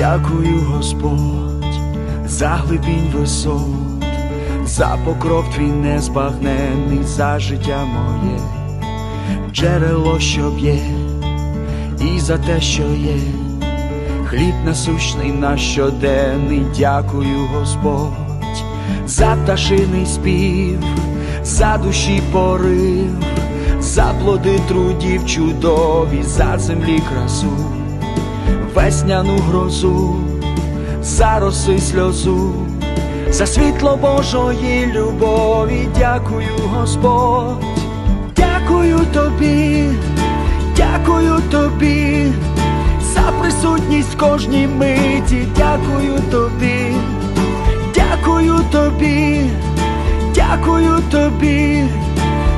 Дякую, Господь, за глибінь висот, за покров твій незбагненний, за життя моє, джерело, що б'є, і за те, що є, хліб насущний наш щоденний, дякую, Господь, за пташиний спів, за душі порив, за плоди трудів чудові, за землі красу весняну грозу, за роси сльозу, за світло Божої любові, дякую, Господь, дякую тобі, дякую тобі, за присутність кожній миті, дякую тобі, дякую тобі, дякую тобі.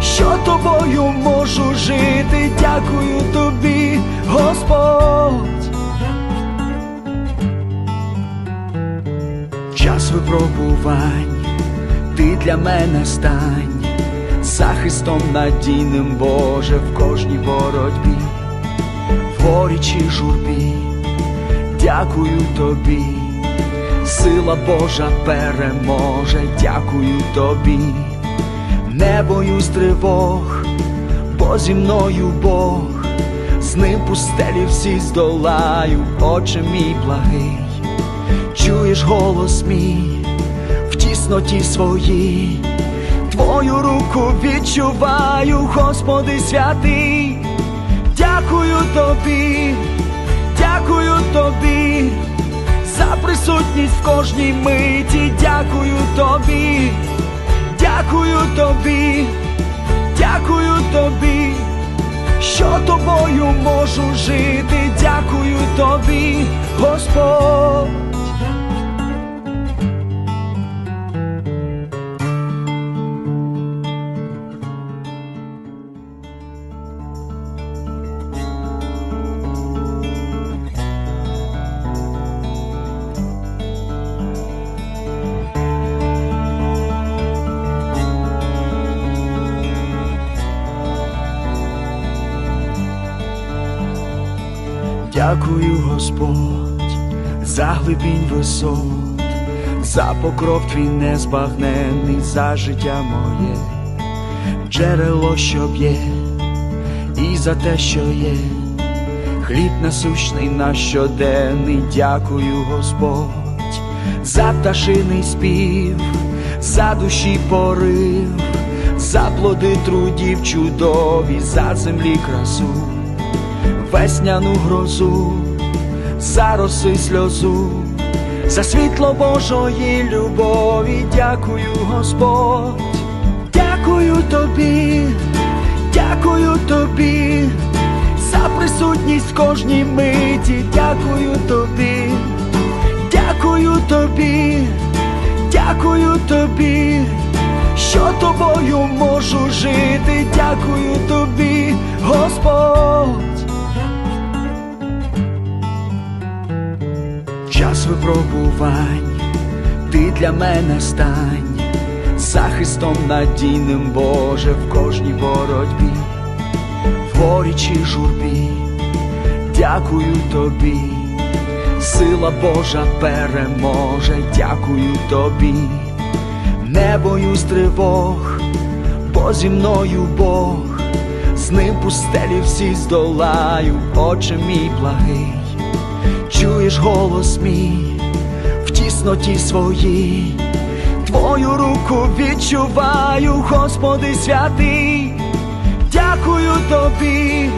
Що тобою можу жити, дякую тобі, Господь. Випробувань, ти для мене стань, захистом надійним, Боже, в кожній боротьбі, в горі чи журбі, дякую тобі, сила Божа переможе, дякую тобі, не боюсь тривог, бо зі мною Бог, з ним пустелі всі здолаю, Отче мій благий чуєш голос мій в тісноті своїй, Твою руку відчуваю, Господи святий, дякую тобі, дякую тобі, за присутність в кожній миті, дякую тобі, дякую тобі, дякую тобі. Що тобою можу жити, дякую тобі, Господь. Дякую, Господь, за глибінь висот, за покров твій незбагненний, за життя моє, джерело, що б'є, і за те, що є, хліб насущний наш щоденний, дякую, Господь, за пташиний спів, за душі порив, за плоди трудів чудові, за землі красу весняну грозу, за роси сльозу, за світло Божої любові, дякую, Господь, дякую тобі, дякую тобі, за присутність кожній миті, дякую тобі, дякую тобі, дякую тобі. Що тобою можу жити, дякую тобі, Господь. Випробувань, ти для мене стань, захистом надійним, Боже, в кожній боротьбі, в горі чи журбі, дякую тобі, сила Божа переможе, дякую тобі, не боюсь тривог, бо зі мною Бог, з ним пустелі всі здолаю, Отче мій благий чуєш голос мій в тісноті своїй, Твою руку відчуваю, Господи святий, дякую тобі,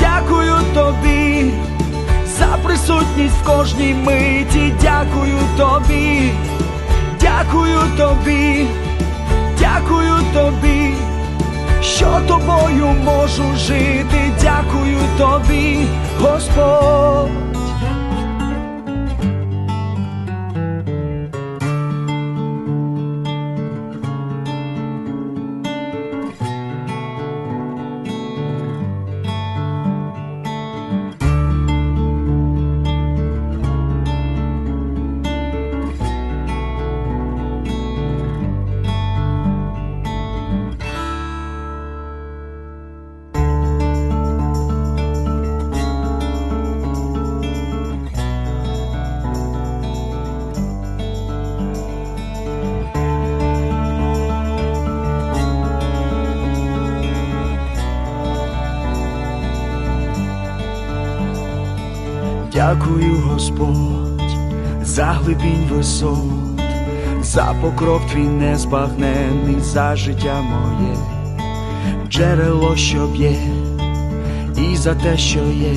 дякую тобі, за присутність в кожній миті, дякую тобі, дякую тобі, дякую тобі. Що тобою можу жити, дякую тобі, Господь. Дякую, Господь, за глибінь висот, за покров твій незбагненний, за життя моє, джерело, що б'є, і за те, що є,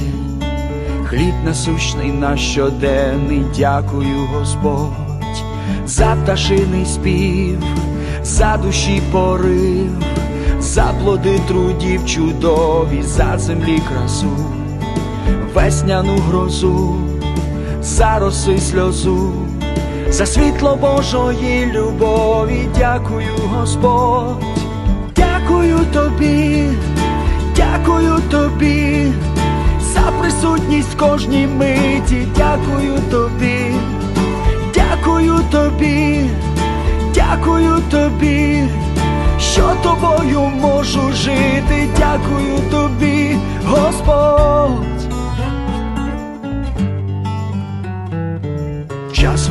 хліб насущний наш щоденний, дякую, Господь, за пташиний спів, за душі порив, за плоди трудів чудові, за землі красу весняну грозу, за роси сльозу, за світло Божої любові, дякую, Господь, дякую тобі, дякую тобі, за присутність кожній миті, дякую тобі, дякую тобі, дякую тобі. Що тобою можу жити, дякую тобі, Господь.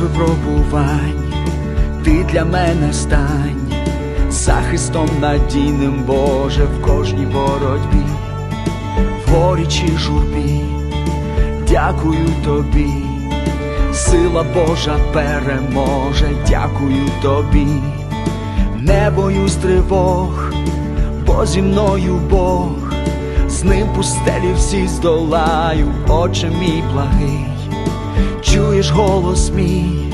Випробувань, ти для мене стань, захистом надійним, Боже, в кожній боротьбі, в горі чи журбі, дякую тобі, сила Божа переможе, дякую тобі, не боюсь тривог, бо зі мною Бог, з ним пустелі всі здолаю, Отче мій благий чуєш голос мій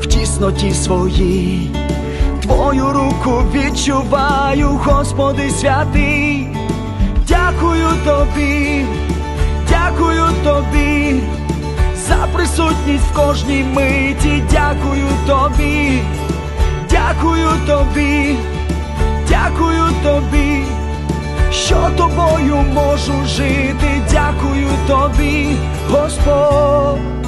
в тісноті своїй, Твою руку відчуваю, Господи святий, дякую тобі, дякую тобі, за присутність в кожній миті, дякую тобі, дякую тобі, дякую тобі. Що тобою можу жити, дякую тобі, Господь.